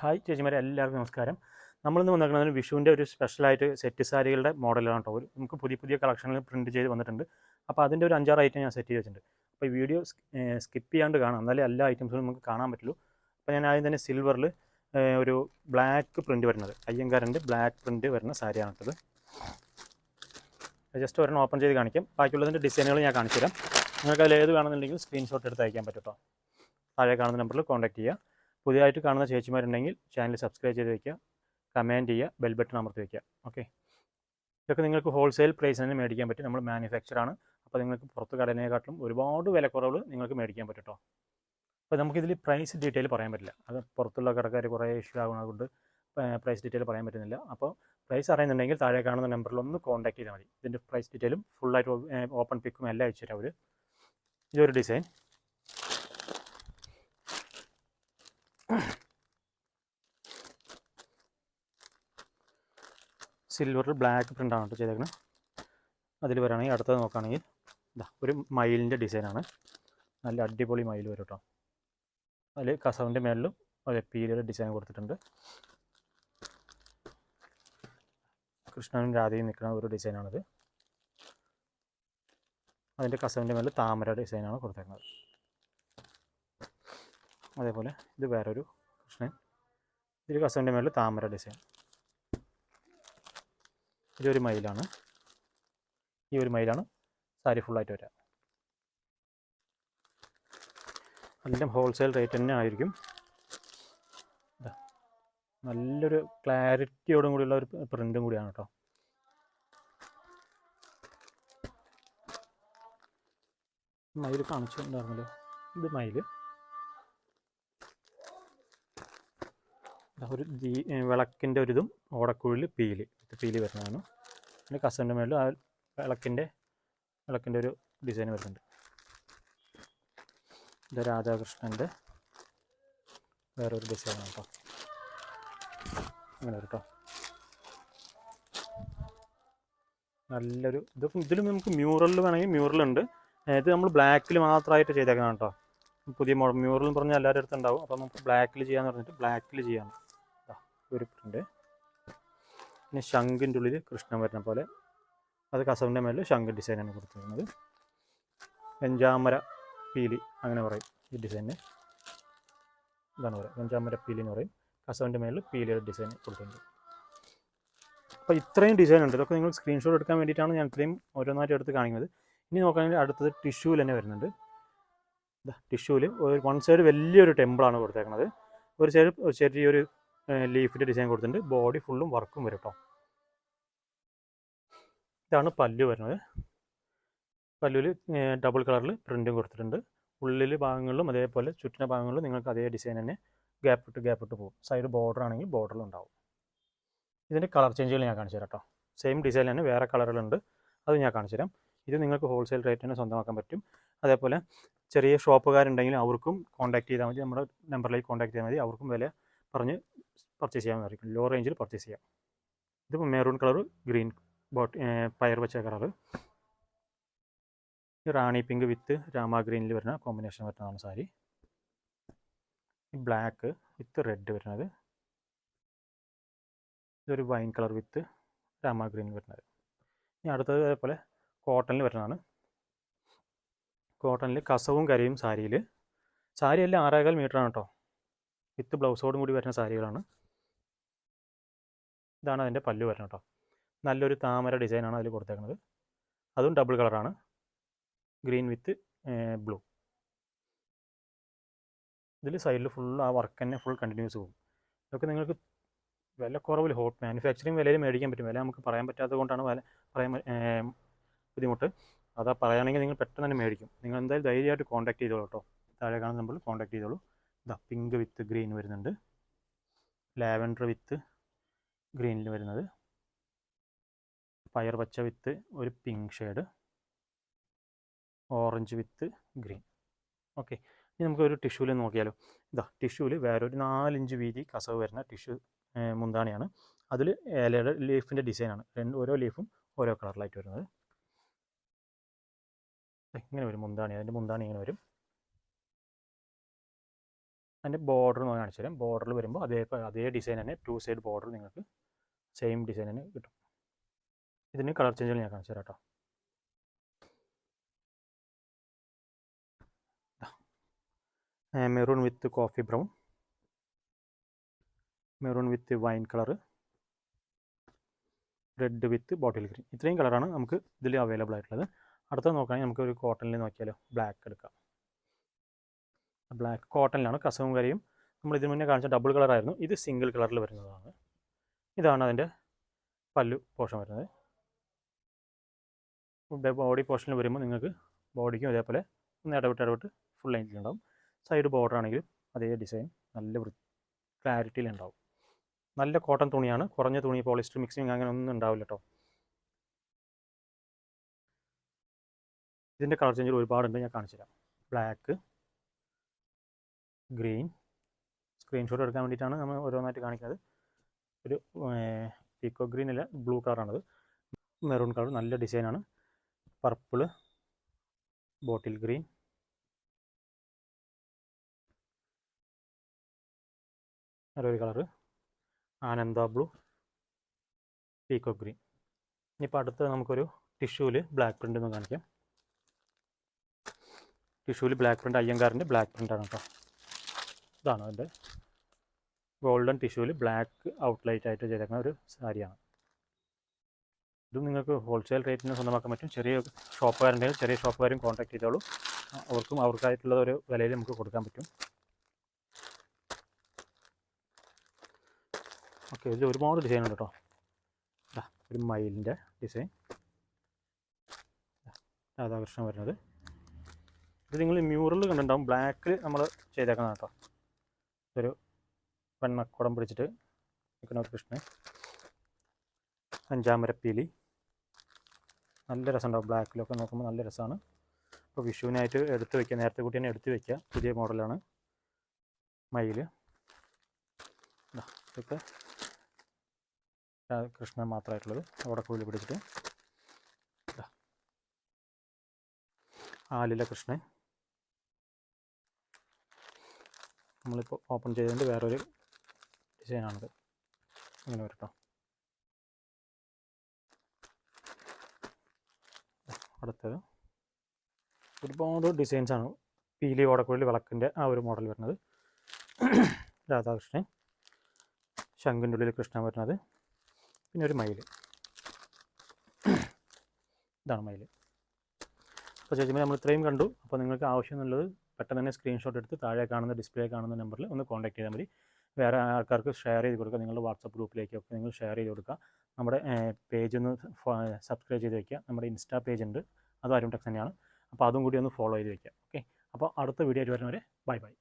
Hi ചേച്ചിമാരെ എല്ലാവർക്കും നമസ്കാരം. നമ്മളിന്ന് വന്നിരിക്കുന്നത് വിഷുവിന്റെ ഒരു സ്പെഷ്യലായിട്ട് സെറ്റ് സാരികളുടെ മോഡലാണ് കേട്ടോ. ഒരു നമുക്ക് പുതിയ പുതിയ കളക്ഷനിൽ പ്രിന്റ് ചെയ്ത് വന്നിട്ടുണ്ട്. അപ്പോൾ അതിന്റെ ഒരു അഞ്ചാറ് ഐറ്റം ഞാൻ സെറ്റ് ചെയ്ത് വെച്ചിട്ടുണ്ട്. അപ്പോൾ ഈ വീഡിയോ സ്കിപ്പ് ചെയ്യാണ്ട് കാണാം. എന്നാലേ എല്ലാ ഐറ്റംസും നമുക്ക് കാണാൻ പറ്റുള്ളൂ. അപ്പോൾ ഞാൻ ആദ്യം തന്നെ സിൽവറിൽ ഒരു ബ്ലാക്ക് പ്രിന്റ് വരുന്നത്. അയ്യങ്കാരന്റെ ബ്ലാക്ക് പ്രിന്റ് വരുന്ന സാരിയാണ് കേട്ടത്. ജസ്റ്റ് ഒരെണ്ണം ഓപ്പൺ ചെയ്ത് കാണിക്കാം. ബാക്കിയുള്ളതിന്റെ ഡിസൈനുകൾ ഞാൻ കാണിച്ചു തരാം നിങ്ങൾക്ക് അതിൽ ഏത് വേണമെന്നുണ്ടെങ്കിൽ സ്ക്രീൻഷോട്ട് എടുത്ത് അയക്കാൻ പറ്റും കേട്ടോ. താഴെ കാണുന്ന നമ്പറിൽ കോൺടാക്ട് ചെയ്യുക. പുതിയതായിട്ട് കാണുന്ന ചേച്ചിമാരുണ്ടെങ്കിൽ ചാനൽ സബ്സ്ക്രൈബ് ചെയ്ത് വയ്ക്കുക കമന്റ് ചെയ്യുക. ബെൽ ബട്ടൺ അമർത്തി വയ്ക്കുക ഓക്കെ ഇതൊക്കെ നിങ്ങൾക്ക് ഹോൾസെയിൽ പ്രൈസ് തന്നെ മേടിക്കാൻ പറ്റും. നമ്മൾ മാനുഫാക്ചറാണ് അപ്പോൾ നിങ്ങൾക്ക് പുറത്ത് കടനേക്കാട്ടിലും ഒരുപാട് വിലക്കുറവ് നിങ്ങൾക്ക് മേടിക്കാൻ പറ്റും കേട്ടോ അപ്പോൾ നമുക്കിതിൽ പ്രൈസ് ഡീറ്റെയിൽ പറയാൻ പറ്റില്ല. അത് പുറത്തുള്ള കടക്കാർ കുറേ ഇഷ്യൂ ആകുന്നതുകൊണ്ട് പ്രൈസ് ഡീറ്റെയിൽ പറയാൻ പറ്റുന്നില്ല. അപ്പോൾ പ്രൈസ് അറിയുന്നുണ്ടെങ്കിൽ താഴെ കാണുന്ന നമ്പറിൽ ഒന്ന് കോൺടാക്ട് ചെയ്താൽ മതി. ഇതിന്റെ പ്രൈസ് ഡീറ്റെയിലും ഫുള്ളായിട്ട് ഓപ്പൺ പിക്കും എല്ലാം അയച്ചു തരാം അവർ ഇതൊരു ഡിസൈൻ സിൽവർ ബ്ലാക്ക് പ്രിന്റാണ് കേട്ടോ ചെയ്തേക്കുന്നത് അതിൽ വരാണെങ്കിൽ അടുത്തത് നോക്കുകയാണെങ്കിൽ ഇതാ ഒരു മയിലിന്റെ ഡിസൈനാണ് നല്ല അടിപൊളി മയിൽ വരും കേട്ടോ. അതിൽ കസവിന്റെ മേളിലും ഒരു പീരിയഡ് ഡിസൈൻ കൊടുത്തിട്ടുണ്ട്. കൃഷ്ണനും രാധയും നിൽക്കുന്ന ഒരു ഡിസൈനാണിത് അതിന്റെ കസവിന്റെ മേളിൽ താമര ഡിസൈനാണ് കൊടുത്തേക്കുന്നത് അതേപോലെ ഇത് വേറൊരു കൃഷ്ണൻ. ഇതിൽ കസവിന്റെ മേളിൽ താമര ഡിസൈൻ ഇതൊരു മൈലാണ് ഈ ഒരു മൈലാണ് സാരി ഫുള്ളായിട്ട് വരിക എല്ലാം ഹോൾസെയിൽ റേറ്റ് തന്നെ ആയിരിക്കും. നല്ലൊരു ക്ലാരിറ്റിയോടും കൂടിയുള്ള ഒരു പ്രിന്റും കൂടിയാണ് കേട്ടോ മയിൽ കാണിച്ചിട്ടുണ്ടായിരുന്നല്ലോ. ഇത് മയിൽ. ഒരു ദീ വിളക്കിന്റെ ഒരിതും ഓടക്കുഴിൽ പീൽ വിത്ത് പീൽ വരുന്നതാണ്. പിന്നെ കസന്റെ മേളിൽ ആ വിളക്കിന്റെ വിളക്കിന്റെ ഒരു ഡിസൈൻ വരുന്നുണ്ട്. ഇത് രാധാകൃഷ്ണന്റെ വേറൊരു ഡിസൈനാണ് കേട്ടോ. അങ്ങനെ കേട്ടോ നല്ലൊരു ഇത് ഇതിലും നമുക്ക് മ്യൂറലിൽ വേണമെങ്കിൽ മ്യൂറലുണ്ട് ഇത് നമ്മൾ ബ്ലാക്കിൽ മാത്രമായിട്ട് ചെയ്തേക്കണം കേട്ടോ. പുതിയ മോഡൽ മ്യൂറൽ എന്ന് പറഞ്ഞാൽ എല്ലാവരുടെ അടുത്തുണ്ടാവും. അപ്പോൾ നമുക്ക് ബ്ലാക്കിൽ ചെയ്യാമെന്ന് പറഞ്ഞിട്ട് ബ്ലാക്കിൽ ചെയ്യാം. ഒരു പ്രിന്റ് പിന്നെ ശംഖിന്റെ ഉള്ളിൽ കൃഷ്ണൻ വരുന്ന പോലെ. അത് കസവിന്റെ മേലിൽ ശംഖ് ഡിസൈനാണ് കൊടുത്തിരിക്കുന്നത്. വെഞ്ചാമര പീലി അങ്ങനെ പറയും ഈ ഡിസൈന് ഇതാണ് പറയുക. വെഞ്ചാമര പീലി എന്ന് പറയും. കസവിന്റെ മേലിൽ പീലിയുടെ ഡിസൈൻ കൊടുത്തിട്ടുണ്ട്. അപ്പോൾ ഇത്രയും ഡിസൈൻ ഉണ്ട്. ഇതൊക്കെ നിങ്ങൾ സ്ക്രീൻഷോട്ട് എടുക്കാൻ വേണ്ടിയിട്ടാണ് ഞാൻ ഇത്രയും ഓരോന്നായിട്ട് എടുത്ത് കാണിക്കുന്നത്. ഇനി നോക്കുകയാണെങ്കിൽ അടുത്തത് ടിഷ്യൂവിൽ തന്നെ വരുന്നുണ്ട്. ടിഷ്യൂവിൽ ഒരു വൺ സൈഡ് വലിയൊരു ടെമ്പിളാണ് കൊടുത്തേക്കുന്നത് ഒരു സൈഡ് ചെറിയൊരു ലീഫിന്റെ ഡിസൈൻ കൊടുത്തിട്ടുണ്ട്. ബോഡി ഫുള്ളും വർക്കും വരും കേട്ടോ ഇതാണ് പല്ലു വരുന്നത്. പല്ലുവിൽ ഡബിൾ കളറിൽ പ്രിന്റും കൊടുത്തിട്ടുണ്ട്. ഉള്ളിൽ ഭാഗങ്ങളിലും അതേപോലെ ചുറ്റിന ഭാഗങ്ങളിലും നിങ്ങൾക്ക് അതേ ഡിസൈൻ തന്നെ ഗ്യാപ്പ് ഇട്ട് ഗ്യാപ്പ് ഇട്ട് പോകും. സൈഡ് ബോർഡർ ആണെങ്കിൽ ബോർഡറിൽ ഉണ്ടാവും. ഇതിന്റെ കളർ ചേഞ്ചുകൾ ഞാൻ കാണിച്ചു തരാം കേട്ടോ സെയിം ഡിസൈൻ തന്നെ വേറെ കളറുകളുണ്ട് അത് ഞാൻ കാണിച്ചു തരാം. ഇത് നിങ്ങൾക്ക് ഹോൾസെയിൽ റേറ്റ് തന്നെ സ്വന്തമാക്കാൻ പറ്റും. അതേപോലെ ചെറിയ ഷോപ്പുകാരുണ്ടെങ്കിൽ അവർക്കും കോൺടാക്ട് ചെയ്താൽ മതി. നമ്മുടെ നമ്പറിലേക്ക് കോൺടാക്ട് ചെയ്താൽ മതി. അവർക്കും വില പറഞ്ഞ് പർച്ചേസ് ചെയ്യാമെന്നായിരിക്കും ലോ റേഞ്ചിൽ പർച്ചേസ് ചെയ്യാം. ഇത് മെറൂൺ കളർ ഗ്രീൻ ബോട്ട് പയർ വെച്ച colour. Rani pink with Rama ഗ്രീനിൽ വരുന്ന കോമ്പിനേഷൻ വരുന്നതാണ് സാരി. ബ്ലാക്ക് വിത്ത് റെഡ് വരുന്നത്. ഇതൊരു വൈൻ കളർ വിത്ത് രാമ ഗ്രീനിൽ വരുന്നത്. ഇനി അടുത്തത് അതേപോലെ കോട്ടണിൽ വരുന്നതാണ്. കോട്ടണിൽ കസവും കരയും സാരിയിൽ സാരി എല്ലാം ആറേകാൽ മീറ്ററാണ് കേട്ടോ. വിത്ത് ബ്ലൗസോടും കൂടി വരുന്ന സാരികളാണ്. ഇതാണ് അതിന്റെ പല്ല് വരുന്നത് കേട്ടോ. നല്ലൊരു താമര ഡിസൈനാണ് അതിൽ കൊടുത്തേക്കുന്നത് അതും ഡബിൾ കളറാണ് ഗ്രീൻ വിത്ത് ബ്ലൂ ഇതിൽ സൈഡിൽ ഫുൾ ആ വർക്ക് തന്നെ ഫുൾ കണ്ടിന്യൂസ് പോകും. ഇതൊക്കെ നിങ്ങൾക്ക് വില കുറവിൽ ഹോട്ട് മാനുഫാക്ചറിങ് വിലയിൽ മേടിക്കാൻ പറ്റും. വില നമുക്ക് പറയാൻ പറ്റാത്തത് കൊണ്ടാണ് വില പറയാൻ ബുദ്ധിമുട്ട്. അതാ പറയുകയാണെങ്കിൽ നിങ്ങൾ പെട്ടെന്ന് തന്നെ മേടിക്കും. നിങ്ങൾ എന്തായാലും ധൈര്യമായിട്ട് കോൺടാക്ട് ചെയ്തോളൂ കേട്ടോ. താഴെ കാണുന്ന നമ്പറിൽ കോൺടാക്ട് ചെയ്തോളൂ. ഇതാ പിങ്ക് വിത്ത് ഗ്രീൻ വരുന്നുണ്ട്. ലാവൻഡർ വിത്ത് ഗ്രീനിൽ വരുന്നത്. പയർ പച്ച വിത്ത് ഒരു pink shade orange with green okay ഇനി നമുക്ക് ഒരു ടിഷ്യൂവിൽ നോക്കിയാലോ. ഇതാ ടിഷ്യൂവിൽ ഒരു നാലിഞ്ച് വീതി കസവ് വരുന്ന ടിഷ്യൂ മുന്താണിയാണ്. അതിൽ ഏലയുടെ ലീഫിന്റെ ഡിസൈനാണ് രണ്ട് ഓരോ ലീഫും ഓരോ കളറിലായിട്ട് വരുന്നത്. ഇങ്ങനെ വരും മുന്താണി. അതിന്റെ മുന്താണി ഇങ്ങനെ വരും. അതിന്റെ ബോർഡർ കാണിച്ചു തരാം ബോർഡറിൽ വരുമ്പോൾ അതേ അതേ ഡിസൈൻ തന്നെ ടു സൈഡ് ബോർഡർ നിങ്ങൾക്ക് സെയിം ഡിസൈൻ തന്നെ കിട്ടും. ഇതിന് കളർ ചേഞ്ചുകൾ ഞാൻ കാണിച്ചു തരാം കേട്ടോ maroon with coffee brown. Maroon with wine colour red with bottle green. ഇത്രയും കളറാണ് നമുക്ക് ഇതിൽ അവൈലബിൾ ആയിട്ടുള്ളത്. അടുത്തത് നോക്കുകയാണെങ്കിൽ നമുക്ക് ഒരു കോട്ടണിൽ നോക്കിയാലോ? ബ്ലാക്ക് എടുക്കാം. ബ്ലാക്ക് കോട്ടണിലാണ് കസവും കരയും. നമ്മൾ ഇതിനു മുന്നേ കാണിച്ച ഡബിൾ കളറായിരുന്നു. ഇത് സിംഗിൾ കളറിൽ വരുന്നതാണ്. ഇതാണ് അതിന്റെ പല്ലു പോഷൻ വരുന്നത്. ബോഡി പോർഷനിൽ വരുമ്പോൾ നിങ്ങൾക്ക് ബോഡിക്കും ഇതേപോലെ ഒന്ന് ഇടവിട്ട് ഇടവിട്ട് ഫുൾ ലെങ്തിലുണ്ടാവും സൈഡ് ബോർഡർ ആണെങ്കിലും അതേ ഡിസൈൻ നല്ല ക്ലാരിറ്റിയിലുണ്ടാവും നല്ല കോട്ടൺ തുണിയാണ്. കുറഞ്ഞ തുണി പോളിസ്റ്റർ മിക്സിങ് അങ്ങനെ ഒന്നും ഉണ്ടാവില്ല കേട്ടോ ഇതിന്റെ കളർ ചേഞ്ചിൽ ഒരുപാടുണ്ട് ഞാൻ കാണിച്ചു തരാം. ബ്ലാക്ക് ഗ്രീൻ സ്ക്രീൻഷോട്ട് എടുക്കാൻ വേണ്ടിയിട്ടാണ് നമ്മൾ ഓരോന്നായിട്ട് കാണിക്കുന്നത്. ഒരു പീക്കോ ഗ്രീൻ അല്ല ബ്ലൂ കളറാണത് മെറൂൺ കളർ നല്ല ഡിസൈനാണ് പർപ്പിൾ ബോട്ടിൽ ഗ്രീൻ നല്ലൊരു colour Ananda blue peacock green ഇനിയിപ്പോൾ അടുത്ത് നമുക്കൊരു ടിഷ്യൂവിൽ ബ്ലാക്ക് പ്രിന്റ് ഒന്ന് കാണിക്കാം. ടിഷ്യൂവിൽ ബ്ലാക്ക് പ്രിന്റ് അയ്യങ്കാറിന്റെ ബ്ലാക്ക് പ്രിന്റാണ് കേട്ടോ ഇതാണ് അതിന്റെ ഗോൾഡൻ ടിഷ്യൂവിൽ ബ്ലാക്ക് ഔട്ട്ലൈറ്റ് ആയിട്ട് ചെയ്തേക്കുന്ന ഒരു സാരിയാണ്. ഇത് നിങ്ങൾക്ക് ഹോൾസെയിൽ റേറ്റിന് സ്വന്തമാക്കാൻ പറ്റും. ചെറിയ ഷോപ്പുകാരുണ്ടെങ്കിൽ ചെറിയ ഷോപ്പുകാരും കോൺടാക്ട് ചെയ്തോളൂ. അവർക്കും അവർക്കായിട്ടുള്ള ഒരു വിലയിൽ നമുക്ക് കൊടുക്കാൻ പറ്റും. ഓക്കെ ഇതിൽ ഒരുപാട് ഡിസൈൻ ഉണ്ട് കേട്ടോ ഒരു മയിലിന്റെ ഡിസൈൻ രാധാകൃഷ്ണൻ വരുന്നത്. ഇത് നിങ്ങൾ മ്യൂറൽ കണ്ടിട്ടുണ്ടാവും. ബ്ലാക്കിൽ നമ്മൾ ചെയ്തേക്കണം കേട്ടോ ഒരു പെണ്ണക്കുടം പിടിച്ചിട്ട് നിൽക്കുന്ന ഒരു കൃഷ്ണൻ. അഞ്ചാമരപ്പീലി നല്ല രസമുണ്ടാവും ബ്ലാക്കിലൊക്കെ നോക്കുമ്പോൾ നല്ല രസമാണ്. അപ്പോൾ വിഷുവിനായിട്ട് എടുത്ത് വയ്ക്കുക നേരത്തെ കൂട്ടി തന്നെ എടുത്ത് വയ്ക്കുക പുതിയ മോഡലാണ്. മയിൽ ഇതൊക്കെ കൃഷ്ണൻ മാത്രമായിട്ടുള്ളത് അവിടെ കൂലി പിടിച്ചിട്ട്. ആലില കൃഷ്ണൻ. നമ്മളിപ്പോൾ ഓപ്പൺ ചെയ്തതിന്റെ വേറൊരു ഡിസൈനാണിത്. അങ്ങനെ വരട്ടോ. അടുത്തത്. ഒരുപാട് ഡിസൈൻസാണ് പീലി ഓടക്കുഴൽ വിളക്കിന്റെ ആ ഒരു മോഡൽ വരുന്നത്. രാധാകൃഷ്ണൻ ശംഖിന്റെ ഉള്ളിൽ കൃഷ്ണൻ വരുന്നത്. പിന്നെ ഒരു മയിൽ. ഇതാണ് മയിൽ. അപ്പോൾ ചേച്ചി നമ്മൾ ഇത്രയും കണ്ടു. അപ്പോൾ നിങ്ങൾക്ക് ആവശ്യം എന്നുള്ളത് പെട്ടെന്ന് തന്നെ സ്ക്രീൻഷോട്ട് എടുത്ത് താഴെ കാണുന്ന ഡിസ്പ്ലേ കാണുന്ന നമ്പറിൽ ഒന്ന് കോൺടാക്ട് ചെയ്താൽ മതി. വേറെ ആൾക്കാർക്ക് ഷെയർ ചെയ്ത് കൊടുക്കുക. നിങ്ങളുടെ വാട്സപ്പ് ഗ്രൂപ്പിലേക്കൊക്കെ നിങ്ങൾ ഷെയർ ചെയ്ത് കൊടുക്കുക. നമ്മുടെ പേജ് ഒന്ന് സബ്സ്ക്രൈബ് ചെയ്ത് വയ്ക്കുക നമ്മുടെ ഇൻസ്റ്റാ പേജ് ഉണ്ട്. അത് അരുൺ ടെക്സ് തന്നെയാണ്. അപ്പോൾ അതും കൂടി ഒന്ന് ഫോളോ ചെയ്ത് വയ്ക്കുക ഓക്കെ അപ്പോൾ അടുത്ത വീഡിയോ ആയിട്ട് വരുന്നവരെ ബൈ ബൈ